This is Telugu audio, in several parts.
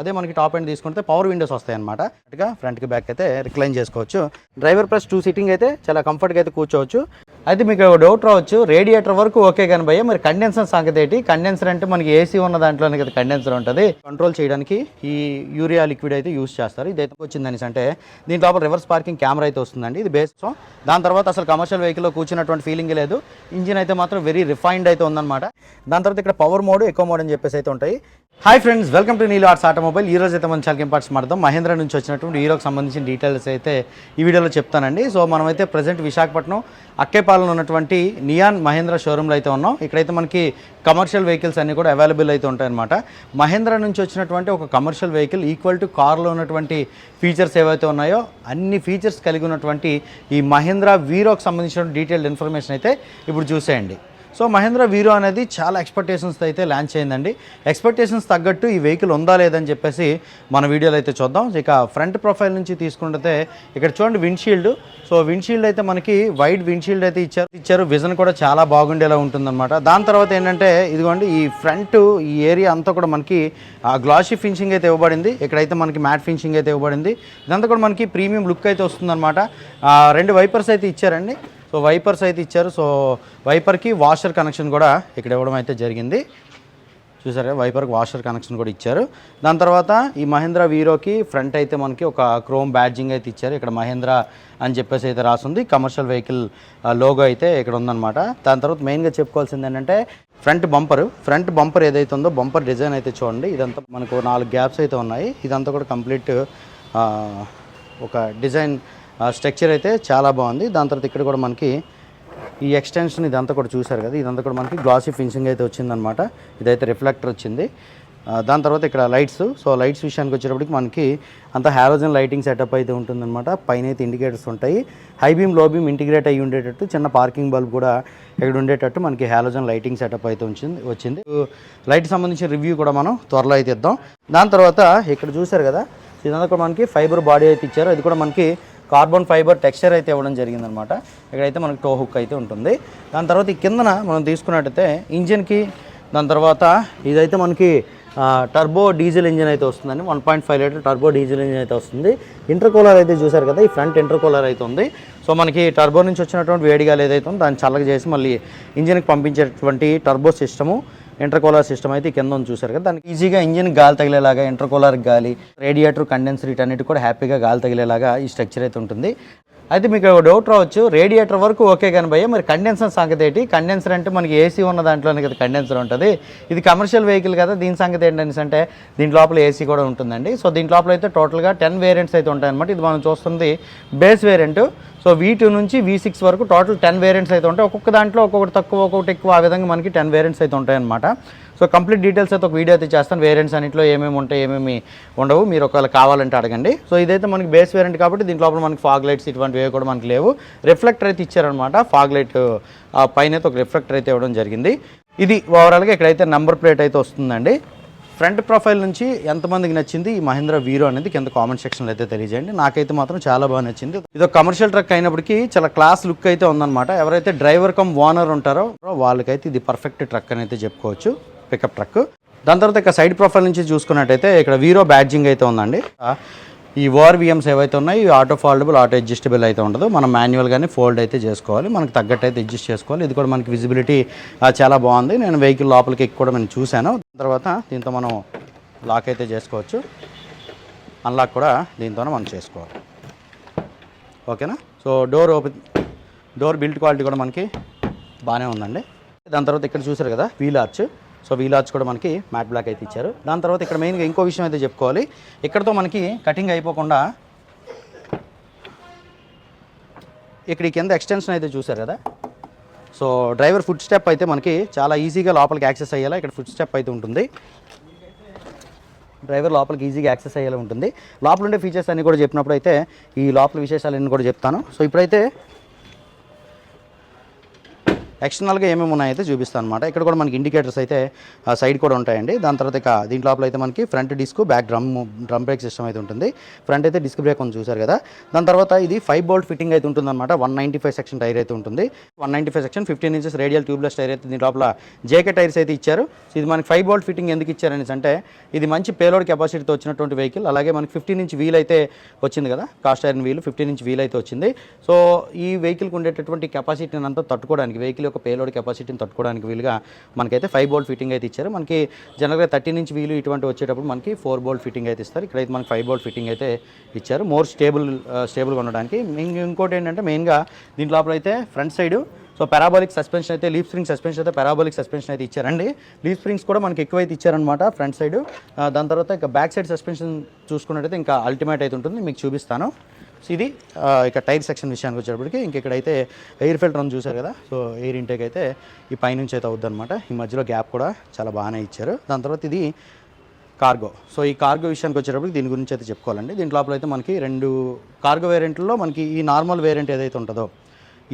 అదే మనకి టాప్ ఎండ్ తీసుకుంటే పవర్ విండోస్ వస్తాయి అనమాట ఫ్రంట్కి బ్యాక్ అయితే రిక్లైన్ చేసుకోవచ్చు. డ్రైవర్ ప్లస్ టూ సీటింగ్ అయితే చాలా కంఫర్ట్గా అయితే కూర్చోవచ్చు. అయితే మీకు డౌట్ రావచ్చు రేడియేటర్ వరకు ఓకే కానీ భయ్య మరి కండెన్సర్ సంగతి ఏంటి? కండెన్సర్ అంటే మనకి ఏసీ ఉన్న దాంట్లోనే కదా కండెన్సర్ ఉంటుంది. కంట్రోల్ చేయడానికి ఈ యూరియా లిక్విడ్ అయితే యూస్ చేస్తారు. ఇది అయితే వచ్చిందని అంటే దీని లోపల రివర్స్ పార్కింగ్ కెమెరా అయితే వస్తుందండి. ఇది బేస్ దాని తర్వాత అసలు కమర్షియల్ వెహికల్లో కూర్చున్నటువంటి ఫీలింగ్ లేదు. ఇంజిన్ అయితే మాత్రం వెరీ రిఫైన్డ్ అయితే ఉందన్నమాట. దాని తర్వాత ఇక్కడ పవర్ మోడ్ ఎక్కువ మోడ్ అని చెప్పేసి అయితే ఉంటాయి. హాయ్ ఫ్రెండ్స్ వెల్కమ్ టు నీలో ఆర్ట్స్ ఆటోమొబైల్. ఈ రోజు అయితే మన చాలా ఇంపార్ట్స్ మాట్లాడదాం. మహేంద్ర నుంచి వచ్చినటువంటి హీరోకి సంబంధించిన డీటెయిల్స్ అయితే ఈ వీడియోలో చెప్తానండి. సో మనమైతే ప్రజెంట్ విశాఖపట్నం అక్కేపాలెంలో ఉన్నటువంటి నియాన్ మహేంద్ర షోరూంలో అయితే ఉన్నాం. ఇక్కడైతే మనకి కమర్షియల్ వెహికల్స్ అన్ని కూడా అవైలబుల్ అయితే ఉంటాయన్నమాట. మహేంద్ర నుంచి వచ్చినటువంటి ఒక కమర్షియల్ వెహికల్ ఈక్వల్ టు కార్లో ఉన్నటువంటి ఫీచర్స్ ఏవైతే ఉన్నాయో అన్ని ఫీచర్స్ కలిగి ఉన్నటువంటి ఈ మహేంద్ర వీరోకి సంబంధించిన డీటెయిల్డ్ ఇన్ఫర్మేషన్ అయితే ఇప్పుడు చూసేయండి. సో మహేంద్ర వీరో అనేది చాలా ఎక్స్పెక్టేషన్స్ అయితే లాంచ్ అయిందండి. ఎక్స్పెక్టేషన్స్ తగ్గట్టు ఈ వెహికల్ ఉందా లేదని చెప్పేసి మన వీడియోలో అయితే చూద్దాం. ఇక ఫ్రంట్ ప్రొఫైల్ నుంచి తీసుకుంటే ఇక్కడ చూడండి విండ్షీల్డ్ సో విండ్షీల్డ్ అయితే మనకి వైడ్ విండ్షీల్డ్ అయితే ఇచ్చారు. ఇచ్చారు. విజన్ కూడా చాలా బాగుండేలా ఉంటుందన్నమాట. దాని తర్వాత ఏంటంటే ఇదిగోండి ఈ ఫ్రంట్ ఈ ఏరియా అంతా కూడా మనకి గ్లాసీ ఫినిషింగ్ అయితే ఇవ్వబడింది. ఇక్కడైతే మనకి మ్యాట్ ఫినిషింగ్ అయితే ఇవ్వబడింది. ఇదంతా కూడా మనకి ప్రీమియం లుక్ అయితే వస్తుందన్నమాట. రెండు వైపర్స్ అయితే ఇచ్చారండి. సో వైపర్స్ అయితే ఇచ్చారు. సో వైపర్కి వాషర్ కనెక్షన్ కూడా ఇక్కడ ఇవ్వడం అయితే జరిగింది. చూసారా వైపర్కి వాషర్ కనెక్షన్ కూడా ఇచ్చారు. దాని తర్వాత ఈ మహేంద్ర వీరోకి ఫ్రంట్ అయితే మనకి ఒక క్రోమ్ బ్యాడ్జింగ్ అయితే ఇచ్చారు. ఇక్కడ మహేంద్ర అని చెప్పేసి అయితే రాసింది. కమర్షియల్ వెహికల్ లోగో అయితే ఇక్కడ ఉందన్నమాట. దాని తర్వాత మెయిన్గా చెప్పుకోవాల్సింది ఏంటంటే ఫ్రంట్ బంపర్ ఫ్రంట్ బంపర్ ఏదైతే ఉందో బంపర్ డిజైన్ అయితే చూడండి. ఇదంతా మనకు నాలుగు గ్యాప్స్ అయితే ఉన్నాయి. ఇదంతా కూడా కంప్లీట్ ఒక డిజైన్ స్ట్రక్చర్ అయితే చాలా బాగుంది. దాని తర్వాత ఇక్కడ కూడా మనకి ఈ ఎక్స్టెన్షన్ ఇదంతా కూడా చూసారు కదా ఇదంతా కూడా మనకి గ్లాసీ ఫినిషింగ్ అయితే వచ్చిందనమాట ఇదైతే రిఫ్లెక్టర్ వచ్చింది. దాని తర్వాత ఇక్కడ లైట్స్. సో లైట్స్ విషయానికి వచ్చేటప్పటికి మనకి అంత హ్యారోజన్ లైటింగ్ సెటప్ అయితే ఉంటుందన్నమాట. పైన అయితే ఇండికేటర్స్ ఉంటాయి. హై బీమ్లో బీమ్ ఇంటిగ్రేట్ అయ్యి ఉండేటట్టు చిన్న పార్కింగ్ బల్బ్ కూడా ఇక్కడ ఉండేటట్టు మనకి హ్యాలోజన్ లైటింగ్ సెటప్ అయితే వచ్చింది వచ్చింది. లైట్ సంబంధించిన రివ్యూ కూడా మనం త్వరలో అయితే ఇద్దాం. దాని తర్వాత ఇక్కడ చూసారు కదా ఇదంతా కూడా మనకి ఫైబర్ బాడీ అయితే ఇచ్చారు. అది కూడా మనకి కార్బన్ ఫైబర్ టెక్స్చర్ అయితే ఇవ్వడం జరిగిందనమాట. ఇక్కడైతే మనకి టో హుక్ అయితే ఉంటుంది. దాని తర్వాత ఈ కిందన మనం తీసుకున్నట్టయితే ఇంజిన్కి దాని తర్వాత ఇదైతే మనకి టర్బో డీజిల్ ఇంజిన్ అయితే వస్తుందండి. One point five litre turbo diesel engine అయితే వస్తుంది. ఇంటర్ కూలర్ అయితే చూసారు కదా ఈ ఫ్రంట్ ఇంటర్ కూలర్ అయితే ఉంది. సో మనకి టర్బో నుంచి వచ్చినటువంటి వేడిగాలు ఏదైతే ఉందో దాన్ని చల్లగా చేసి మళ్ళీ ఇంజిన్కి పంపించేటువంటి టర్బో సిస్టము ఇంటర్కూలర్ సిస్టమ్ అయితే కింద ఉంది చూసారు కదా. దానికి ఈజీగా ఇంజిన్ గాలి తగిలేలాగా ఇంటర్కూలర్ గాలి రేడియేటర్ కండెన్సర్ వీటన్నిటి కూడా హ్యాపీగా గాలి తగిలేలాగా ఈ స్ట్రక్చర్ అయితే ఉంటుంది. అయితే మీకు డౌట్ రావచ్చు. రేడియేటర్ వరకు ఓకే కానీ భయ్య మరి కండెన్సర్ సంగతి ఏంటి? కండెన్సర్ అంటే మనకి ఏసీ ఉన్న దాంట్లోనే కదా కండెన్సర్ ఉంటుంది. ఇది కమర్షియల్ వెహికల్ కదా దీని సంగతి ఏంటని అంటే దీని లోపల ఏసీ కూడా ఉంటుందండి. సో దీని లోపల అయితే టోటల్గా టెన్ వేరియంట్స్ అయితే ఉంటాయన్నమాట. ఇది మనం చూస్తుంది base variant so V two నుంచి వీ సిక్స్ వరకు టోటల్ టెన్ వేరియంట్స్ అయితే ఉంటాయి. ఒక్కొక్క దాంట్లో ఒక్కొక్కటి తక్కువ ఒక్కొక్కటి ఎక్కువ ఆ విధంగా మనకి టెన్ వేరియంట్స్ అయితే ఉంటాయన్నమాట. సో కంప్లీట్ డీటెయిల్స్ అయితే ఒక వీడియో అయితే చేస్తాను. వేరియంట్స్ అన్నింటిలో ఏమేమి ఉంటాయి ఏమేమి ఉండవు మీరు ఒకవేళ కావాలంటే అడగండి. సో ఇదైతే మనకి బేస్ వేరియంట్ కాబట్టి దీంట్లో లోపల మనకి ఫాగ్ లైట్స్ ఇటువంటివి కూడా మనకి లేవు. రిఫ్లెక్టర్ అయితే ఇచ్చారనమాట ఫాగ్ లైట్ పైన అయితే ఒక రిఫ్లెక్టర్ అయితే ఇవ్వడం జరిగింది. ఇది ఓవరాల్గా ఇక్కడైతే నెంబర్ ప్లేట్ అయితే వస్తుందండి. ఫ్రంట్ ప్రొఫైల్ నుంచి ఎంతమందికి నచ్చింది ఈ మహేంద్ర వీరో అనేది కింద కామెంట్ సెక్షన్లో అయితే తెలియజేయండి. నాకైతే మాత్రం చాలా బాగా నచ్చింది. ఇది ఒక కమర్షియల్ ట్రక్ అయినప్పటికీ చాలా క్లాస్ లుక్ అయితే ఉందన్నమాట. ఎవరైతే డ్రైవర్ కమ్ ఓనర్ ఉంటారో వాళ్ళకైతే ఇది పర్ఫెక్ట్ ట్రక్ అని అయితే చెప్పుకోవచ్చు. Pickup truck. దాని తర్వాత ఇక సైడ్ ప్రొఫైల్ నుంచి చూసుకున్నట్టయితే ఇక్కడ వీరో బ్యాడ్జింగ్ అయితే ఉందండి. ఈ ఓఆర్విఎమ్స్ ఏవైతే ఉన్నాయో ఈ ఆటో ఫోల్డబుల్ ఆటో అడ్జస్టబుల్ అయితే ఉండదు. మనం మాన్యువల్గానే ఫోల్డ్ అయితే చేసుకోవాలి. మనకి తగ్గట్టు అయితే అడ్జస్ట్ చేసుకోవాలి. ఇది కూడా మనకి విజిబిలిటీ చాలా బాగుంది. నేను వెహికల్ లోపలికి ఎక్కి కూడా నేను చూశాను. తర్వాత దీంతో మనం లాక్ అయితే చేసుకోవచ్చు. అన్లాక్ కూడా దీంతోనే మనం చేసుకోవాలి. ఓకేనా? So door open door built quality కూడా మనకి బాగానే ఉందండి. దాని తర్వాత ఇక్కడ చూసారు కదా wheel arch. So wheel arch కూడా మనకి మ్యాట్ బ్లాక్ అయితే ఇచ్చారు. దాని తర్వాత ఇక్కడ మెయిన్గా ఇంకో విషయం అయితే చెప్పుకోవాలి. ఇక్కడతో మనకి కటింగ్ అయిపోకుండా ఇక్కడ కింద ఎక్స్టెన్షన్ అయితే చూసారు కదా? సో డ్రైవర్ ఫుడ్ స్టెప్ అయితే మనకి చాలా ఈజీగా లోపలికి యాక్సెస్ అయ్యేలా ఇక్కడ ఫుడ్ స్టెప్ అయితే ఉంటుంది. డ్రైవర్ లోపలికి ఈజీగా యాక్సెస్ అయ్యేలా ఉంటుంది. లోపల ఉండే ఫీచర్స్ అన్నీ కూడా చెప్పినప్పుడు అయితే ఈ లోపల విశేషాలన్నీ కూడా చెప్తాను. సో ఇప్పుడైతే ఎక్స్టర్నల్గా ఏమేమి ఉన్నాయైతే అయితే చూపిస్తాను అనమాట ఇక్కడ కూడా మనకి ఇండికేటర్స్ అయితే సైడ్ కూడా ఉంటాయండి. దాని తర్వాత ఇక దీంట్లో లోపల అయితే మనకి front disc back drum drum brake system అయితే ఉంటుంది. ఫ్రంట్ అయితే డిస్క్ బ్రేక్ ఉంది చూసారు కదా. దాని తర్వాత ఇది ఫైవ్ బోల్ట్ ఫిట్టింగ్ అయితే ఉంటుంది అనమాట one ninety five section tyre అయితే ఉంటుంది. One ninety five section fifteen inches radial tubeless tyre అయితే దీని లోపల జేకే టైర్స్ అయితే ఇచ్చారు. ఇది మనకి ఫైవ్ బోల్ట్ ఫిట్టింగ్ ఎందుకు ఇచ్చారనేసి అంటే ఇది మంచి పేలోడ్ కెపాసిటీతో వచ్చినటువంటి వెహికల్ అలాగే మనకి ఫిఫ్టీన్ ఇంచ్ వీల్ అయితే వచ్చింది కదా. Cast iron wheel fifteen inch wheel అయితే వచ్చింది. సో ఈ వెహికల్కి ఉండేటటువంటి కెపాసిటీని అంతా తట్టుకోవడానికి వెహికల్ యొక్క పేలోడ్ కెపాసిటీని తట్టుకోవడానికి వీలుగా మనకైతే ఫైవ్ బోల్ట్ ఫిట్టింగ్ అయితే ఇచ్చారు. మనకి జనరల్గా థర్టీ నుంచి వీలు ఇటువంటి వచ్చేటప్పుడు మనకి ఫోర్ బోల్ట్ ఫిట్టింగ్ అయితే ఇస్తారు. ఇక్కడైతే మనకి ఫైవ్ బోల్ట్ ఫిట్టింగ్ అయితే ఇచ్చారు. మోర్ స్టేబుల్ స్టేబుల్గా ఉండడానికి ఇంకోటి ఏంటంటే మెయిన్గా దీని లోపల అయితే front side so parabolic suspension అయితే లీఫ్ స్ప్రింగ్ సస్పెన్షన్ అయితే పెరాబోలిక్ సస్పెన్షన్ అయితే ఇచ్చారండి. లీఫ్ స్ప్రింగ్స్ కూడా మనకి ఎక్కువైతే ఇచ్చారనమాట ఫ్రంట్ సైడ్ uh, దాని తర్వాత ఇంకా బ్యాక్ సైడ్ సస్పెన్షన్ చూసుకున్నట్టయితే ఇంకా అల్టిమేట్ అయితే ఉంటుంది. మీకు చూపిస్తాను. ఇది ఇక టైర్ సెక్షన్ విషయానికి వచ్చేటప్పటికి ఇంక ఇక్కడైతే ఎయిర్ ఫిల్టర్ అని చూసారు కదా. సో ఎయిర్ ఇంటేక్ అయితే ఈ పైనుంచి అయితే అవుద్దనమాట ఈ మధ్యలో గ్యాప్ కూడా చాలా బాగానే ఇచ్చారు. దాని తర్వాత ఇది కార్గో. సో ఈ కార్గో విషయానికి వచ్చేటప్పటికి దీని గురించి అయితే చెప్పుకోవాలండి. దీంట్లో లోపల అయితే మనకి రెండు కార్గో వేరియంట్లో మనకి ఈ నార్మల్ వేరియంట్ ఏదైతే ఉంటుందో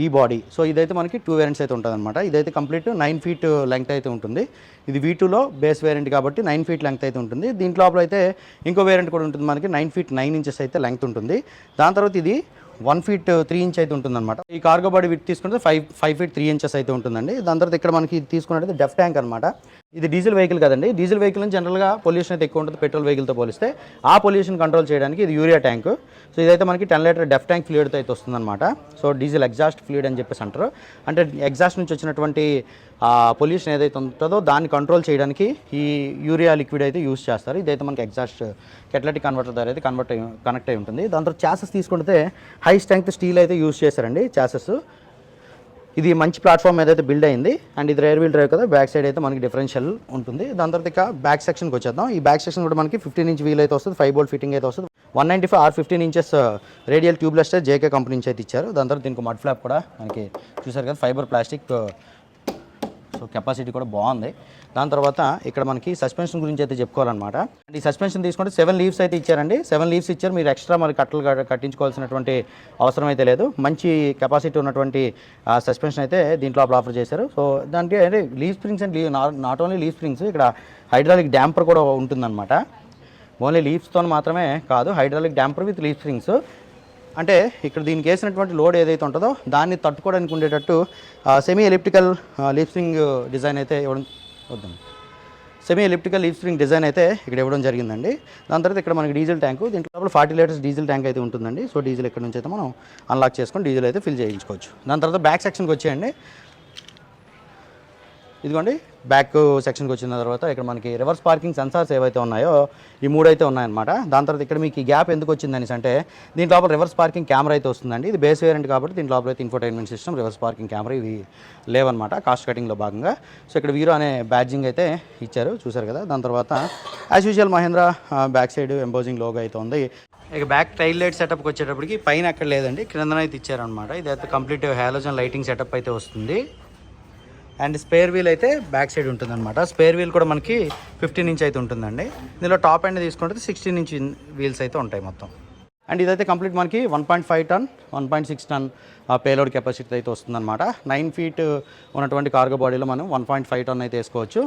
ఈ బాడీ. సో ఇదైతే మనకి టూ వేరియంట్స్ అయితే ఉంటుంది అనమాట ఇదైతే కంప్లీట్ నైన్ ఫీట్ లెంగ్త్ అయితే ఉంటుంది. ఇది వీ టూలో బేస్ వేరియంట్ కాబట్టి నైన్ ఫీట్ లెంగ్త్ అయితే ఉంటుంది. దీంట్ లోపల అయితే ఇంకో వేరియంట్ కూడా ఉంటుంది మనకి నైన్ ఫీట్ నైన్ ఇంచెస్ అయితే లెంగ్త్ ఉంటుంది. దాని తర్వాత ఇది వన్ ఫీట్ త్రీ ఇంచ్ అయితే ఉంటుందన్నమాట. ఈ కార్గో బాడీ విత్ తీసుకుంటే five five feet three inches అయితే ఉంటుందండి. దాని తర్వాత ఇక్కడ మనకి తీసుకున్నట్టు డెఫ్ ట్యాంక్ అనమాట ఇది డీజిల్ వెహికల్ కదండి. డీజిల్ వెహికల్ జనరల్గా పొల్యూషన్ అయితే ఎక్కువ ఉంటుంది. పెట్రోల్ వెహికల్తో పోలిస్తే ఆ పొల్యూషన్ కంట్రోల్ చేయడానికి ఇది యూరియా ట్యాంక్. సో ఇదైతే మనకి టెన్ లీటర్ డెఫ్ ట్యాంక్ ఫ్లూయిడ్తో అయితే వస్తుందన్నమాట. సో డీజిల్ ఎగ్జాస్ట్ ఫ్లూయిడ్ అని చెప్పేసి అంటారు. అంటే ఎగ్జాస్ట్ నుంచి వచ్చినటువంటి పొల్యూషన్ ఏదైతే ఉంటుందో దాన్ని కంట్రోల్ చేయడానికి ఈ యూరియా లిక్విడ్ అయితే యూస్ చేస్తారు. ఇదైతే మనకి ఎగ్జాస్ట్ కెటలటిక్ కన్వర్టర్ ద్వారా అయితే కన్వర్ట్ కనెక్ట్ అయి ఉంటుంది. దాని తర్వాత చాసెస్ తీసుకుంటే హై స్ట్రెంగ్త్ స్టీల్ అయితే యూస్ చేశారండి చాసెస్. ఇది మంచి ప్లాట్ఫామ్ ఏదైతే బిల్డ్ అయింది అండ్ ఇది రేర్ వీల్ డ్రైవ్ కదా బ్యాక్ సైడ్ అయితే మనకి డిఫరెన్షియల్ ఉంటుంది. దాని తర్వాత ఇక బ్యాక్ సెక్షన్కి వచ్చేద్దాం. ఈ బ్యాక్ సెక్షన్ కూడా మనకి ఫిఫ్టీన్ ఇంచ్ వీల్ అయితే వస్తుంది ఫైవ్ బోల్ట్ ఫిట్టింగ్ అయితే వస్తుంది. One ninety five R fifteen inches radial tubeless JK company నుంచి అయితే ఇచ్చారు. దాని తర్వాత దీనికి మడ్ ఫ్లాప్ కూడా మనకి చూసారు కదా ఫైబర్ ప్లాస్టిక్ సో కెపాసిటీ కూడా బాగుంది. దాని తర్వాత ఇక్కడ మనకి సస్పెన్షన్ గురించి అయితే చెప్పుకోవాలన్నమాట. అండ్ ఈ సస్పెన్షన్ తీసుకుంటే సెవెన్ లీవ్స్ అయితే ఇచ్చారండి. సెవెన్ లీవ్స్ ఇచ్చారు. మీరు ఎక్స్ట్రా మరి కట్టలు కట్టించుకోవాల్సినటువంటి అవసరం అయితే లేదు. మంచి కెపాసిటీ ఉన్నటువంటి సస్పెన్షన్ అయితే దీంట్లో ఆఫర్ చేశారు. సో దానికి అంటే leaf springs and leaf not only leaf springs ఇక్కడ హైడ్రాలిక్ డ్యాంపర్ కూడా ఉంటుందన్నమాట. ఓన్లీ లీవ్స్తో మాత్రమే కాదు hydraulic damper with leaf springs. అంటే ఇక్కడ దీనికి వేసినటువంటి లోడ్ ఏదైతే ఉంటుందో దాన్ని తట్టుకోవడానికి ఉండేటట్టు సెమీ ఎలిప్టికల్ లీప్ డిజైన్ అయితే ఇవ్వడం వద్దండి. Semi elliptical leaf spring design అయితే ఇక్కడ ఇవ్వడం జరిగిందండి. దాని తర్వాత ఇక్కడ మనకి డీజిల్ ట్యాంకు దీంట్లో లోపల ఫార్టీ లీటర్స్ డీజిల్ ట్యాంక్ అయితే ఉంటుందండి. సో డీజిల్ ఇక్కడ నుంచి అయితే మనం అన్లాక్ చేసుకొని డీజిల్ అయితే ఫిల్ చేయించుకోవచ్చు. దాని తర్వాత బ్యాక్ సెక్షన్కి వచ్చేయండి. ఇదిగోండి బ్యాక్ సెక్షన్కి వచ్చిన తర్వాత ఇక్కడ మనకి రివర్స్ పార్కింగ్ సెన్సార్స్ ఏవైతే ఉన్నాయో ఈ మూడు అయితే ఉన్నాయన్నమాట. దాని తర్వాత ఇక్కడ మీకు ఈ గ్యాప్ ఎందుకు వచ్చింది అనేసి అంటే దీని లోపల రివర్స్ పార్కింగ్ కెమెరా అయితే వస్తుందండి. ఇది బేస్ వేరియంట్ కాబట్టి దీని లోపల అయితే infotainment system reverse parking camera ఇవి లేవన్నమాట కాస్ట్ కటింగ్లో భాగంగా. సో ఇక్కడ వీరో అనే బ్యాడ్జింగ్ అయితే ఇచ్చారు చూసారు కదా. దాని తర్వాత as usual Mahindra back side embossing logo అయితే ఉంది. ఇక బ్యాక్ టైల్ లైట్ సెటప్కి వచ్చేటప్పటికి పైన ఎక్కడ లేదండి క్రిందన అయితే ఇచ్చారనమాట ఇదైతే కంప్లీట్ హ్యాలోజన్ లైటింగ్ సెటప్ అయితే వస్తుంది. అండ్ స్పేర్ వీల్ అయితే బ్యాక్ సైడ్ ఉంటుందన్నమాట. స్పేర్ వీల్ కూడా మనకి ఫిఫ్టీన్ ఇంచ్ అయితే ఉంటుందండి. ఇందులో టాప్ ఎండ్ తీసుకుంటే సిక్స్టీన్ ఇంచ్ వీల్స్ అయితే ఉంటాయి మొత్తం. అండ్ ఇదైతే కంప్లీట్ మనకి one point five ton one point six ton payload capacity అయితే వస్తుందన్నమాట. నైన్ ఫీట్ uh, ఉన్నటువంటి కార్గో బాడీలో మనం వన్ పాయింట్ ఫైవ్ టన్ అయితే వేసుకోవచ్చు.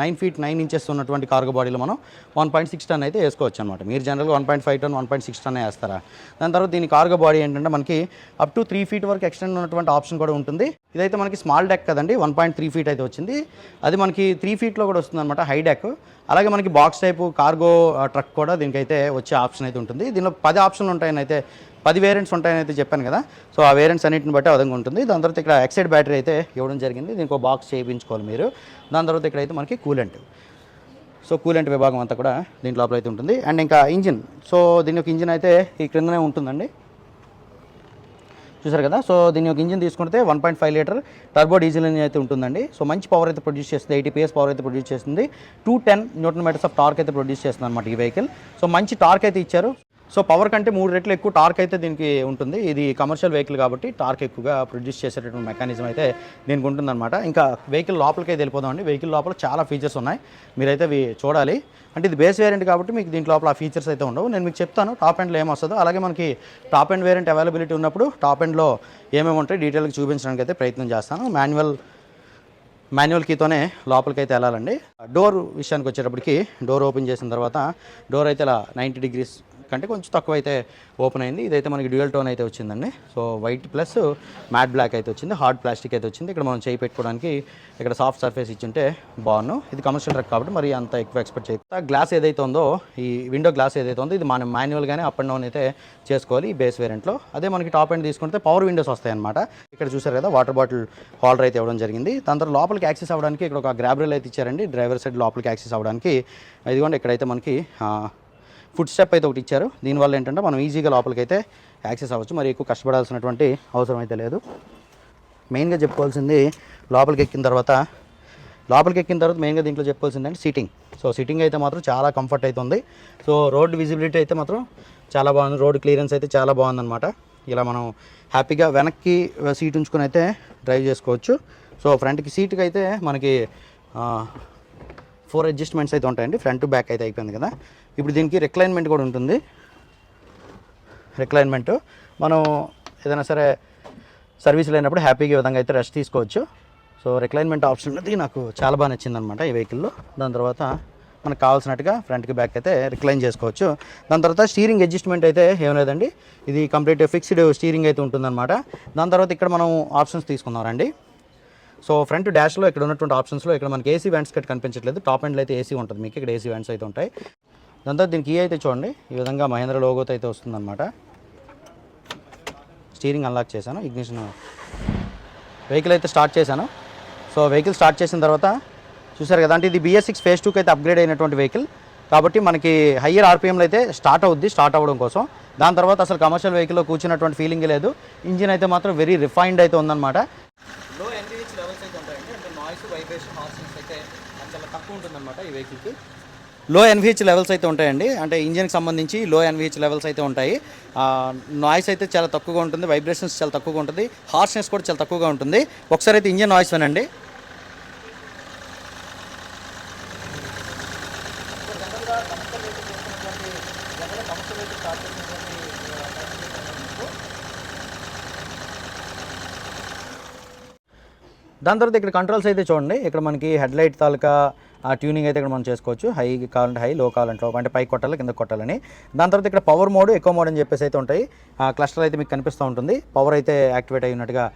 నైన్ ఫీట్ నైన్ ఇంచెస్ ఉన్నటువంటి కార్గో బాడీలో మనం వన్ పాయింట్ సిక్స్ టన్ అయితే వేసుకోవచ్చు అనమాట మీరు జనరల్గా one point five ton one point six ton వేస్తారా? దాని తర్వాత దీని కార్గో బాడీ ఏంటంటే మనకి అప్ టు త్రీ ఫీట్ వరకు ఎక్స్టెండ్ ఉన్నటువంటి ఆప్షన్ కూడా ఉంటుంది. ఇదైతే మనకి స్మాల్ డెక్ కదండి వన్ పాయింట్ త్రీ ఫీట్ అయితే వచ్చింది. అది మనకి త్రీ ఫీట్లో కూడా వస్తుంది అనమాట హై డెక్ అలాగే మనకి బాక్స్ టైపు కార్గో ట్రక్ కూడా దీనికైతే వచ్చే ఆప్షన్ అయితే ఉంటుంది. దీనిలో పది ఆప్షన్లు ఉంటాయని అయితే పది వేరియంట్స్ ఉంటాయని అయితే చెప్పాను కదా. సో ఆ వేరియంట్స్ అన్నింటిని బట్టి ఆ విధంగా ఉంటుంది. దాని తర్వాత ఇక్కడ ఎక్సైడ్ బ్యాటరీ అయితే ఇవ్వడం జరిగింది. దీనికి ఒక బాక్స్ చేయించుకోవాలి మీరు. దాని తర్వాత ఇక్కడ అయితే మనకి కూలెంట్ సో కూలెంట్ విభాగం అంతా కూడా దీని లోపల అయితే ఉంటుంది. అండ్ ఇంకా ఇంజిన్. సో దీని యొక్క ఇంజిన్ అయితే ఈ క్రిందనే ఉంటుందండి. చూసారు కదా? సో దీని యొక్క ఇంజిన్ తీసుకుంటే one point five litre turbo diesel engine అయితే ఉంటుందండి. సో మంచి పవర్ అయితే ప్రొడ్యూస్ చేస్తుంది. ఎయిటీ పిఎస్ పవర్ అయితే ప్రొడ్యూస్ చేస్తుంది. Two ten newton metres of torque అయితే ప్రొడ్యూస్ చేస్తుంది అనమాట ఈ వెహికల్ సో మంచి టార్క్ అయితే ఇచ్చారు. సో పవర్ కంటే మూడు రెట్లు ఎక్కువ టార్క్ అయితే దీనికి ఉంటుంది. ఇది కమర్షియల్ వెహికల్ కాబట్టి టార్క్ ఎక్కువగా ప్రొడ్యూస్ చేసేటటువంటి మెకానిజం అయితే దీనికి ఉంటుందన్నమాట. ఇంకా వెహికల్ లోపలికి అయితే వెళ్ళిపోదామండి వెహికల్ లోపల చాలా ఫీచర్స్ ఉన్నాయి. మీరైతే అవి చూడాలి. అంటే ఇది బేస్ వేరియంట్ కాబట్టి మీకు దీంట్లో లోపల ఆ ఫీచర్స్ అయితే ఉండవు. నేను మీకు చెప్తాను టాప్ ఎండ్లో ఏం వస్తుందో. అలాగే మనకి టాప్ ఎండ్ వేరియంట్ అవైలబిలిటీ ఉన్నప్పుడు టాప్ ఎండ్లో ఏమేమి ఉంటాయి డీటెయిల్గా చూపించడానికి అయితే ప్రయత్నం చేస్తాను. మాన్యువల్ మాన్యువల్ కీతోనే లోపలికి అయితే వెళ్ళాలండి. డోర్ విషయానికి వచ్చేటప్పటికి డోర్ ఓపెన్ చేసిన తర్వాత డోర్ అయితే ఇలా నైంటీ డిగ్రీస్ కంటే కొంచెం తక్కువ అయితే ఓపెన్ అయింది. ఇదైతే మనకి డ్యూయల్ టోన్ అయితే వచ్చిందండి. So white plus matte black అయితే వచ్చింది. హార్డ్ ప్లాస్టిక్ అయితే వచ్చింది. ఇక్కడ మనం చేయి పెట్టుకోవడానికి ఇక్కడ సాఫ్ట్ సర్ఫేస్ ఇచ్చింటే బాగున్నాను ఇది కమర్షియల్ ట్రక్ కాబట్టి మరి అంత ఎక్కువ ఎక్స్పెక్ట్ చేయకుండా గ్లాస్ ఏదైతే ఉందో ఈ విండో గ్లాస్ ఏదైతే ఉందో ఇది మనం మాన్యువల్గానే అప్ అండ్ డౌన్ అయితే చేసుకోవాలి ఈ బేస్ వేరియంట్లో. అదే మనకి టాప్ ఎండ్ తీసుకుంటే పవర్ విండోస్ వస్తాయి అనమాట ఇక్కడ చూసారు కదా వాటర్ బాటిల్ హోల్డర్ అయితే ఇవ్వడం జరిగింది. దాని తర్వాత లోపలికి యాక్సెస్ అవ్వడానికి ఇక్కడ ఒక గ్రాబ్రెల్ అయితే ఇచ్చారండి. డ్రైవర్ సైడ్ లోపలికి యాక్సెస్ అవ్వడానికి ఇదిగోండి ఇక్కడైతే మనకి ఫుడ్ స్టెప్ అయితే ఒకటి ఇచ్చారు. దీనివల్ల ఏంటంటే మనం ఈజీగా లోపలికి అయితే యాక్సెస్ అవ్వచ్చు. మరి ఎక్కువ కష్టపడాల్సినటువంటి అవసరం అయితే లేదు. మెయిన్గా చెప్పుకోవాల్సింది లోపలికి ఎక్కిన తర్వాత లోపలికి ఎక్కిన తర్వాత మెయిన్గా దీంట్లో చెప్పుకోవాల్సింది అంటే సీటింగ్. సో సీటింగ్ అయితే మాత్రం చాలా కంఫర్ట్ అవుతుంది సో రోడ్ విజిబిలిటీ అయితే మాత్రం చాలా బాగుంది. రోడ్ క్లియరెన్స్ అయితే చాలా బాగుందన్నమాట. ఇలా మనం హ్యాపీగా వెనక్కి సీట్ ఉంచుకొని అయితే డ్రైవ్ చేసుకోవచ్చు. సో ఫ్రంట్కి సీట్కి అయితే మనకి ఫోర్ అడ్జస్ట్మెంట్స్ అయితే ఉంటాయండి. ఫ్రంట్ టు బ్యాక్ అయితే అయిపోయింది కదా. ఇప్పుడు దీనికి రిక్లైన్మెంట్ కూడా ఉంటుంది. రిక్లైన్మెంట్ మనం ఏదైనా సరే సర్వీస్ లేనప్పుడు హ్యాపీగా విధంగా అయితే రెస్ట్ తీసుకోవచ్చు. సో రిక్లైన్మెంట్ ఆప్షన్ ఉన్నది నాకు చాలా బాగా నచ్చింది అనమాట ఈ వెహికల్లో దాని తర్వాత మనకు కావాల్సినట్టుగా ఫ్రంట్కి బ్యాక్ అయితే రిక్లైన్ చేసుకోవచ్చు. దాని తర్వాత స్టీరింగ్ అడ్జస్ట్మెంట్ అయితే ఏం లేదండి. ఇది కంప్లీట్ ఫిక్స్డ్ స్టీరింగ్ అయితే ఉంటుందన్నమాట. దాని తర్వాత ఇక్కడ మనం ఆప్షన్స్ తీసుకున్నారండి సో ఫ్రంట్ డాష్లో ఇక్కడ ఉన్నటువంటి ఆప్షన్స్లో ఇక్కడ మనకి ఏసీ వ్యాండ్స్ కట్ కనిపించట్లేదు. టాప్ ఎండ్లో అయితే ఏసీ ఉంటుంది. మీకు ఇక్కడ ఏసీ వ్యాండ్స్ అయితే ఉంటాయి. దాంతో దీనికి ఈ అయితే చూడండి. ఈ విధంగా మహేంద్ర లోగోతో అయితే వస్తుందన్నమాట. స్టీరింగ్ అన్లాక్ చేశాను. ఇగ్నిషన్ వెహికల్ అయితే స్టార్ట్ చేశాను. సో వెహికల్ స్టార్ట్ చేసిన తర్వాత చూసారు కదా అంటే ఇది బిఎస్ సిక్స్ ఫేస్ టూకి అయితే అప్గ్రేడ్ అయినటువంటి వెహికల్ కాబట్టి మనకి హయ్యర్ ఆర్పిఎంలో అయితే స్టార్ట్ అవుద్ది స్టార్ట్ అవ్వడం కోసం. దాని తర్వాత అసలు కమర్షియల్ వెహికల్లో కూర్చున్నటువంటి ఫీలింగ్ లేదు. ఇంజిన్ అయితే మాత్రం వెరీ రిఫైన్డ్ అయితే ఉందన్నమాట. లో లెవెల్స్ అయితే ఉంటాయండి. అంటే నాయిస్ వైబ్రేషన్ హార్సెన్స్ అయితే చాలా తక్కువ ఉంటుందన్నమాట ఈ వెహికల్కి లో ఎన్విహెచ్ లెవెల్స్ అయితే ఉంటాయండి. అంటే ఇంజిన్కి సంబంధించి లో ఎన్విహెచ్ లెవెల్స్ అయితే ఉంటాయి. నాయిస్ అయితే చాలా తక్కువగా ఉంటుంది. వైబ్రేషన్స్ చాలా తక్కువగా ఉంటుంది. హార్ష్నెస్ కూడా చాలా తక్కువగా ఉంటుంది. ఒకసారి అయితే ఇంజిన్ నాయిస్ వినండి. దాని తర్వాత ఇక్కడ కంట్రోల్స్ అయితే చూడండి. ఇక్కడ మనకి హెడ్ లైట్ తాలూకా ఆ ట్యూనింగ్ అయితే ఇక్కడ మనం చేసుకోవచ్చు. హై కావాలంటే హై లో కావాలంటే లో అంటే పైకి కొట్టాలి కింద కొట్టాలని. దాని తర్వాత ఇక్కడ పవర్ మోడ్ ఎక్కువ మోడ్ అని చెప్పేసి అయితే ఉంటాయి. ఆ క్లస్టర్ అయితే మీకు కనిపిస్తూ ఉంటుంది. పవర్ అయితే యాక్టివేట్ అయినట్టుగా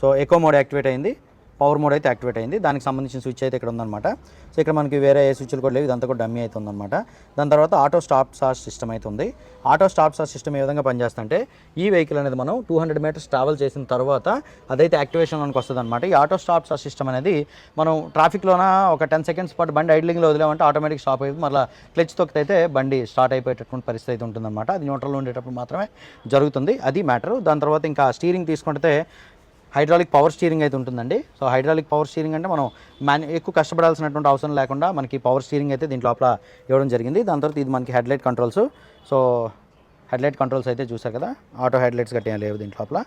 సో ఎక్కువ మోడ్ యాక్టివేట్ అయింది. పవర్ మోడ్ అయితే యాక్టివేట్ అయింది. దానికి సంబంధించిన స్విచ్ అయితే ఇక్కడ ఉందన్నమాట. సో ఇక్కడ మనకి వేరే ఏ స్విచ్లు కూడా లేవు. ఇదంతా కూడా డమ్మీ అయితే ఉందన్నమాట. దాని తర్వాత ఆటో స్టాప్ సార్ సిస్టమ్ అయితే ఉంది. ఆటో స్టాప్ సార్ సిస్టమ్ ఏ విధంగా పనిచేస్తుంటే ఈ వెహికల్ అనేది మనం టూ హండ్రెడ్ మీటర్స్ ట్రావెల్ చేసిన తర్వాత అదైతే యాక్టివేషన్లోకి వస్తుంది అనమాట ఈ ఆటో స్టాప్ సార్ సిస్టమ్ అనేది మనం ట్రాఫిక్లోన ఒక టెన్ సెకండ్స్ పాటు బండి ఐడ్లింగ్లో వదిలేమంటే ఆటోమేటిక్ స్టాప్ అయిపోయి మళ్ళీ క్లచ్ తొక్కితే బండి స్టార్ట్ అయిపోయేటటువంటి పరిస్థితి అయితే ఉంటుందన్నమాట. అది న్యూట్రల్ ఉండేటప్పుడు మాత్రమే జరుగుతుంది. అది మ్యాటర్. దాని తర్వాత ఇంకా స్టీరింగ్ తీసుకుంటే హైడ్రాలిక్ పవర్ స్టీరింగ్ అయితే ఉంటుందండి. సో హైడ్రాలిక్ పవర్ స్టీరింగ్ అంటే మనం మ్యాన్ ఎక్కువ కష్టపడాల్సినటువంటి అవసరం లేకుండా మనకి పవర్ స్టీరింగ్ అయితే దీంట్లో లోపల ఇవ్వడం జరిగింది. దాని తర్వాత ఇది మనకి headlight controls. So headlight controls అయితే చూసారు కదా? ఆటో హెడ్లైట్స్ గట్టిగా లేవు దీని లోపల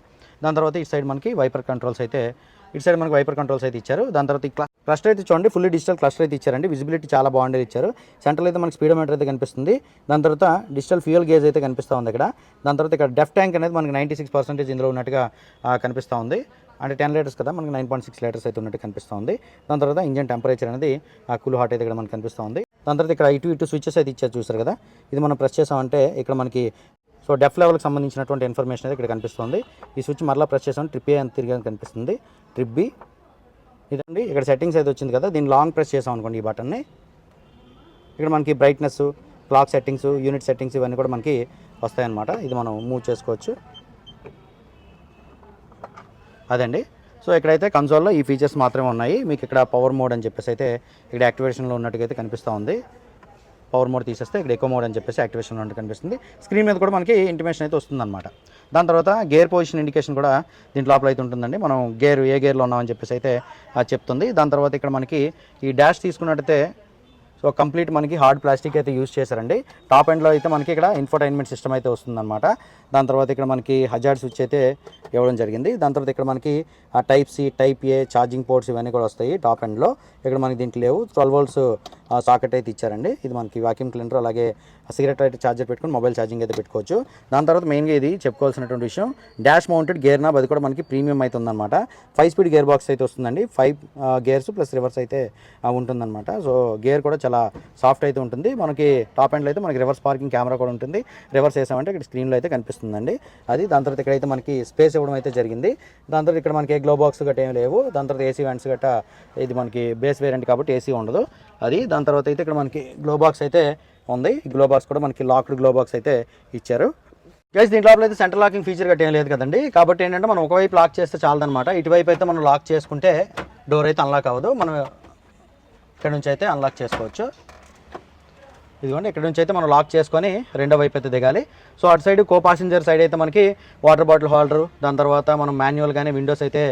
దాని తర్వాత ఇటు సైడ్ మనకి వైపర్ కంట్రోల్స్ అయితే ఇటు సైడ్ మనకి వైపర్ కంట్రోల్స్ అయితే ఇచ్చారు. దాని తర్వాత ఈ క్లస్టర్ అయితే చూడండి ఫుల్లీ డిజిటల్ క్లస్టర్ అయితే ఇచ్చారండి. విజిబిలిటీ చాలా బాగుండేది ఇచ్చారు. సెంట్రల్ అయితే మనకి స్పీడోమీటర్ అయితే కనిపిస్తుంది. దాని తర్వాత డిజిటల్ ఫ్యూయల్ గేజ్ అయితే కనిపిస్తూ ఉంది ఇక్కడ. దాని తర్వాత ఇక్కడ డెఫ్ ట్యాంక్ అనేది మనకి నైంటీ సిక్స్ పర్సెంటేజ్ ఇందులో ఉన్నట్టుగా కనిపిస్తూ ఉంది. అంటే టెన్ లీటర్స్ కదా మనకి నైన్ పాయింట్ సిక్స్ లీటర్స్ అయితే ఉన్నట్టు కనిపిస్తూ ఉంది. దాని తర్వాత ఇంజన్ టెంపరేచర్ అనేది ఆ కూల్ హాట్ అయితే ఇక్కడ మనకి కనిపిస్తూ ఉంది. దాని తర్వాత ఇక్కడ ఇటు ఇటు స్విచ్చెస్ అయితే ఇచ్చారు చూసారు కదా. ఇది మనం ప్రెస్ చేసామంటే ఇక్కడ మనకి సో డెఫ్ లెవెల్కి సంబంధించినటువంటి ఇన్ఫర్మేషన్ అయితే ఇక్కడ కనిపిస్తుంది ఈ స్విచ్ మరలా ప్రెస్ చేసామంటే ట్రిప్ ఏ అని తిరిగి కనిపిస్తుంది. ట్రిప్ బి ఇదండి. ఇక్కడ సెట్టింగ్స్ అయితే వచ్చింది కదా దీన్ని లాంగ్ ప్రెస్ చేసాం అనుకోండి ఈ బటన్ని ఇక్కడ మనకి brightness clock settings unit settings ఇవన్నీ కూడా మనకి వస్తాయన్నమాట. ఇది మనం మూవ్ చేసుకోవచ్చు. అదండి. సో ఇక్కడైతే కన్సోల్లో ఈ ఫీచర్స్ మాత్రమే ఉన్నాయి. మీకు ఇక్కడ పవర్ మోడ్ అని చెప్పేసి అయితే ఇక్కడ యాక్టివేషన్లో ఉన్నట్టుగా అయితే కనిపిస్తూ ఉంది. పవర్ మోడ్ తీసేస్తే ఇక్కడ ఎక్కువ మోడ్ అని చెప్పేసి యాక్టివేషన్లో ఉన్నట్టు కనిపిస్తుంది. స్క్రీన్ మీద కూడా మనకి ఇంటిమేషన్ అయితే వస్తుందన్నమాట. దాని తర్వాత గేర్ పొజిషన్ ఇండికేషన్ కూడా దీని లోపల అయితే ఉంటుందండి. మనం గేర్ ఏ గేర్లో ఉన్నామని చెప్పేసి అయితే అది చెప్తుంది. దాని తర్వాత ఇక్కడ మనకి ఈ డాష్ తీసుకున్నట్టయితే సో కంప్లీట్ మనకి హార్డ్ ప్లాస్టిక్ అయితే యూస్ చేశారండి. టాప్ ఎండ్లో అయితే మనకి ఇక్కడ ఇన్ఫోటైన్మెంట్ సిస్టమ్ అయితే వస్తుందన్నమాట. దాని తర్వాత ఇక్కడ మనకి హజార్డ్ స్విచ్ అయితే ఇవ్వడం జరిగింది. దాని తర్వాత ఇక్కడ మనకి type C type A charging ports ఇవన్నీ కూడా వస్తాయి టాప్ ఎండ్లో ఇక్కడ మనకి దీంట్లో లేవు. ట్వెల్వ్ వోల్ట్స్ సాకెట్ అయితే ఇచ్చారండి. ఇది మనకి వాక్యూమ్ క్లీనర్ అలాగే సిగరెట్ అయితే ఛార్జర్ పెట్టుకుని మొబైల్ ఛార్జింగ్ అయితే పెట్టుకోవచ్చు. దాని తర్వాత మెయిన్గా ఇది చెప్పుకోవాల్సినటువంటి విషయం. డాష్ మౌంటెడ్ గేర్ నాబ్ అది కూడా మనకి ప్రీమియం అయితే ఉందన్నమాట. ఫైవ్ స్పీడ్ గేర్ బాక్స్ అయితే వస్తుందండి. ఫైవ్ గేర్స్ ప్లస్ రివర్స్ అయితే ఉంటుందన్నమాట. సో గేర్ కూడా చాలా సాఫ్ట్ అయితే ఉంటుంది. మనకి టాప్ ఎండ్లో అయితే మనకి రివర్స్ పార్కింగ్ కెమెరా కూడా ఉంటుంది. రివర్స్ వేసామంటే ఇక్కడ స్క్రీన్లో అయితే కనిపిస్తుంది. వస్తుందండి. అది దాని తర్వాత ఇక్కడైతే మనకి స్పేస్ ఇవ్వడం అయితే జరిగింది. దాని తర్వాత ఇక్కడ మనకి గ్లో బాక్స్ గట్రా ఏం లేవు. దాని తర్వాత ఏసీ వ్యాంట్స్ గట్ట ఇది మనకి బేస్ వేరియంట్ కాబట్టి ఏసీ ఉండదు. అది దాని తర్వాత అయితే ఇక్కడ మనకి గ్లో బాక్స్ అయితే ఉంది. గ్లో బాక్స్ కూడా మనకి లాక్డ్ గ్లో బాక్స్ అయితే ఇచ్చారు. గైస్ దీంట్లో అయితే సెంటర్ లాకింగ్ ఫీచర్ గట్రా ఏం లేదు కదండి. కాబట్టి ఏంటంటే మనం ఒకవైపు లాక్ చేస్తే చాలదనమాట ఇటువైపు అయితే మనం లాక్ చేసుకుంటే డోర్ అయితే అన్లాక్ అవ్వదు. మనం ఇక్కడ నుంచి అయితే అన్లాక్ చేసుకోవచ్చు. ఇదిగోండి ఇక్కడ నుంచి అయితే మనం లాక్ చేసుకొని రెండో వైపు అయితే దిగాలి. సో అటు సైడ్ కో పాసింజర్ సైడ్ అయితే మనకి వాటర్ బాటిల్ హోల్డర్ దాని తర్వాత మనం మాన్యువల్ కానీ విండోస్ అయితే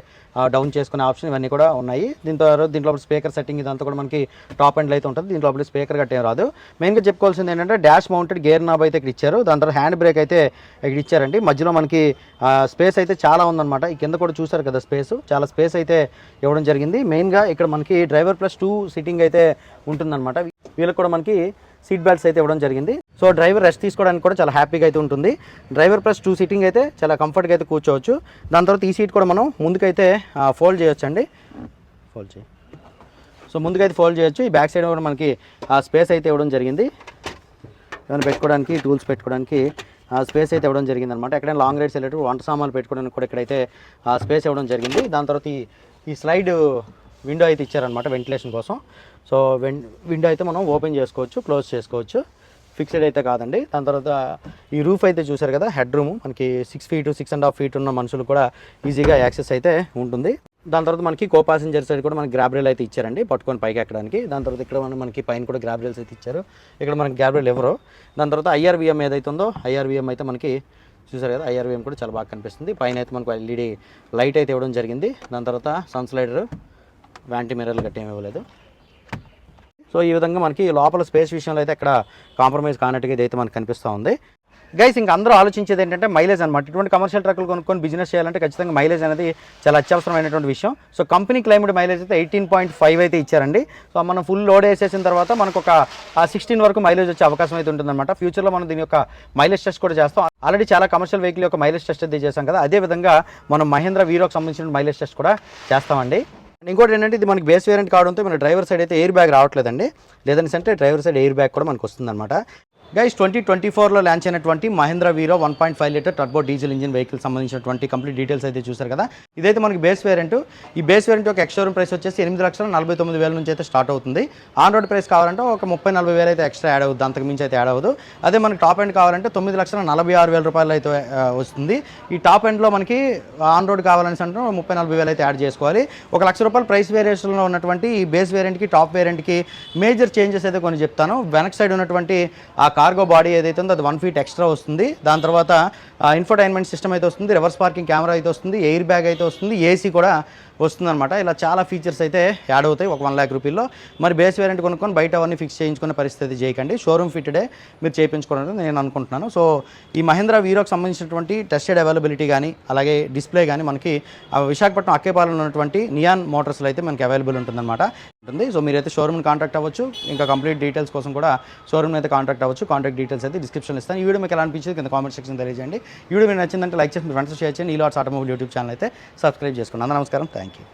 డౌన్ చేసుకునే ఆప్షన్ ఇవన్నీ కూడా ఉన్నాయి. దీంతో దీంట్లో స్పీకర్ సెట్టింగ్ ఇదంతా కూడా మనకి టాప్ అండ్ అయితే ఉంటుంది. దీంట్లో స్పీకర్ కట్టే రాదు. మెయిన్గా చెప్పుకోవాల్సింది ఏంటంటే డాష్ మౌంటెడ్ గేర్ నాబ్ అయితే ఇక్కడ ఇచ్చారు. దాని తర్వాత హ్యాండ్ బ్రేక్ అయితే ఇక్కడ ఇచ్చారండి. మధ్యలో మనకి స్పేస్ అయితే చాలా ఉందన్నమాట. ఈ కింద కూడా చూసారు కదా స్పేస్ చాలా స్పేస్ అయితే ఇవ్వడం జరిగింది. మెయిన్గా ఇక్కడ మనకి డ్రైవర్ ప్లస్ టూ సిట్టింగ్ అయితే ఉంటుందన్నమాట. వీళ్ళకి కూడా మనకి సీట్ బెల్ట్స్ అయితే ఇవ్వడం జరిగింది. సో డ్రైవర్ రెస్ట్ తీసుకోవడానికి కూడా చాలా హ్యాపీగా అయితే ఉంటుంది. డ్రైవర్ ప్లస్ టూ సీటింగ్ అయితే చాలా కంఫర్ట్గా అయితే కూర్చోవచ్చు. దాని తర్వాత ఈ సీట్ కూడా మనం ముందుకైతే ఫోల్డ్ చేయొచ్చు అండి ఫోల్డ్ చేయి. సో ముందుకైతే ఫోల్డ్ చేయొచ్చు. ఈ బ్యాక్ సైడ్ కూడా మనకి ఆ స్పేస్ అయితే ఇవ్వడం జరిగింది. ఏమైనా పెట్టుకోవడానికి టూల్స్ పెట్టుకోవడానికి స్పేస్ అయితే ఇవ్వడం జరిగింది అనమాట ఎక్కడైనా లాంగ్ రైడ్స్ వెళ్ళేటప్పుడు వంట సామాన్లు పెట్టుకోవడానికి కూడా ఇక్కడైతే స్పేస్ ఇవ్వడం జరిగింది. దాని తర్వాత ఈ ఈ స్లైడ్ విండో అయితే ఇచ్చారనమాట వెంటిలేషన్ కోసం. సో వెన్ విండో అయితే మనం ఓపెన్ చేసుకోవచ్చు క్లోజ్ చేసుకోవచ్చు. ఫిక్స్డ్ అయితే కాదండి. దాని తర్వాత ఈ రూఫ్ అయితే చూసారు కదా హెడ్ రూమ్. మనకి six feet six and half feet ఉన్న మనుషులు కూడా ఈజీగా యాక్సెస్ అయితే ఉంటుంది. దాని తర్వాత మనకి కో ప్యాసింజర్ సైడ్ కూడా మనకి గ్రాబ్రేల్ అయితే ఇచ్చారండి పట్టుకొని పైకి ఎక్కడానికి. దాని తర్వాత ఇక్కడ మనకి పైన కూడా గ్రాబ్రేల్స్ అయితే ఇచ్చారు. ఇక్కడ మనకి గ్రాబ్రేల్ ఎవరు? దాని తర్వాత ఐఆర్విఎం ఏదైతే ఉందో ఐఆర్విఎం అయితే మనకి చూసారు కదా ఐఆర్విఎం కూడా చాలా బాగా కనిపిస్తుంది. పైన అయితే మనకు ఎల్ఈడి లైట్ అయితే ఇవ్వడం జరిగింది. దాని తర్వాత సన్ స్లైడర్. వ్యాంటీ మిర్రర్లు గట్టి ఏమి ఇవ్వలేదు. సో ఈ విధంగా మనకి లోపల స్పేస్ విషయంలో అయితే ఇక్కడ కాంప్రమైజ్ కానట్టుగా ఇదైతే మనకు కనిపిస్తూ ఉంది. గైస్ ఇంకా అందరూ ఆలోచించేది ఏంటంటే మైలేజ్ అనమాట ఇటువంటి కమర్షియల్ ట్రక్కులు కొనుక్కొని బిజినెస్ చేయాలంటే ఖచ్చితంగా మైలేజ్ అనేది చాలా అత్యవసరమైనటువంటి విషయం. సో కంపెనీ క్లైమేట్ మైలేజ్ అయితే ఎయిటీన్ పాయింట్ ఫైవ్ అయితే ఇచ్చారండి. సో మనం ఫుల్ లోడ్ వేసేసిన తర్వాత మనకు ఒక సిక్స్టీన్ వరకు మైలేజ్ వచ్చే అవకాశం అయితే ఉంటుందన్నమాట. ఫ్యూచర్లో మనం దీని యొక్క మైలేజ్ టెస్ట్ కూడా చేస్తాం. ఆల్రెడీ చాలా కమర్షియల్ వెహికల్ యొక్క మైలేజ్ టెస్ట్ అయితే చేసాం కదా. అదే విధంగా మనం మహేంద్ర వీరోకి సంబంధించిన మైలేజ్ టెస్ట్ కూడా చేస్తామండి. అండ్ ఇంకోటి ఏంటంటే ఇది మనకి బేస్ వేరియంట్ కావడంతో మన డ్రైవర్ సైడ్ అయితే ఎయిర్ బ్యాగ్ రావట్లేదండి. లేదని అంటే డ్రైవర్ సైడ్ ఎయిర్ బ్యాగ్ కూడా మనకు వస్తుందన్నమాట. గైస్ ట్వంటీ ట్వంటీ ఫోర్లో లాంచ్ అయినటువంటి Mahindra Veero one point five litre turbo diesel engine vehicle సంబంధించినటువంటి కంప్లీట్ డీటెయిల్స్ అయితే చూసారు కదా. ఇదైతే మనకి బేస్ వేరియంట్ ఈ బేస్ వేరియంట్ యొక్క ఎక్స్ట్రా ప్రైస్ వచ్చేసి ఎనిమిది లక్షల నలభై తొమ్మిది వేల నుంచి అయితే స్టార్ట్ అవుతుంది. ఆన్ రోడ్ ప్రైస్ కావాలంటే ఒక ముప్పై నలభై వేలు అయితే ఎక్స్ట్రా యాడ్ అవుతుంది అంతకు మించి అయితే యాడ్ అవ్వదు. అదే మనకి టాప్ ఎండ్ కావాలంటే తొమ్మిది లక్షల నలభై ఆరు వేల రూపాయలు అయితే వస్తుంది. ఈ టాప్ ఎండ్లో మనకి ఆన్ రోడ్ కావాలని అంటే ముప్పై నలభై వేలు అయితే యాడ్ చేసుకోవాలి. ఒక లక్ష రూపాయలు ప్రైస్ వేరియేషన్లో ఉన్నటువంటి ఈ బేస్ వేరియంట్కి టాప్ వేరియంట్కి మేజర్ చేంజెస్ అయితే కొన్ని చెప్తాను. వెనక్ సైడ్ ఉన్నటువంటి ఆ కార్గో బాడీ ఏదైతే ఉందో అది వన్ ఫీట్ ఎక్స్ట్రా వస్తుంది. దాని తర్వాత ఇన్ఫర్టైన్మెంట్ సిస్టమ్ అయితే వస్తుంది రివర్స్ పార్కింగ్ కెమెరా అయితే వస్తుంది ఎయిర్ బ్యాగ్ అయితే వస్తుంది ఏసీ కూడా వస్తుందన్నమాట. ఇలా చాలా ఫీచర్స్ అయితే యాడ్ అవుతాయి ఒక వన్ ల్యాక్ రూపీల్లో. మరి బేస్ వేరియంట్ కొనుక్కొని బయట అవన్నీ ఫిక్స్ చేయించుకునే పరిస్థితి చేయకండి. షోరూమ్ ఫిట్టెడే మీరు చేయించుకోవడం నేను అనుకుంటున్నాను. సో ఈ మహేంద్ర వీరోకి సంబంధించినటువంటి టెస్టెడ్ అవైలబిలిటీ కానీ అలాగే డిస్ప్లే కానీ మనకి ఆ విశాఖపట్నం అక్కేపాలెంలో ఉన్నటువంటి నియాన్ మోటార్స్లో అయితే మనకి అవైలబుల్ ఉంటుందన్నమాట. ఉంటుంది సో మీరైతే షోరూమ్ని కాంటాక్ట్ అవ్వచ్చు. ఇంకా కంప్లీట్ డీటెయిల్స్ కోసం కూడా షోరూమ్ అయితే కాంటాక్ట్ అవ్వచ్చు. కాంటాక్ట్ డీటెయిల్స్ అయితే డిస్క్రిప్షన్ ఇస్తాను. ఈ వీడియో మీకు ఎలా అనిపించింది కింద కామెంట్ సెక్షన్ తెలియజేయండి. ఈ వీడియో మీకు నచ్చిందంటే లైక్ చేసి మీ ఫ్రెండ్స్ షేర్ చేయండి. ఈ లాట్స్ ఆటోమొబైల్ యూట్యూబ్ ఛానల్ అయితే సబ్స్క్రైబ్ చేసుకోండి అందరూ నమస్కారం. Thank you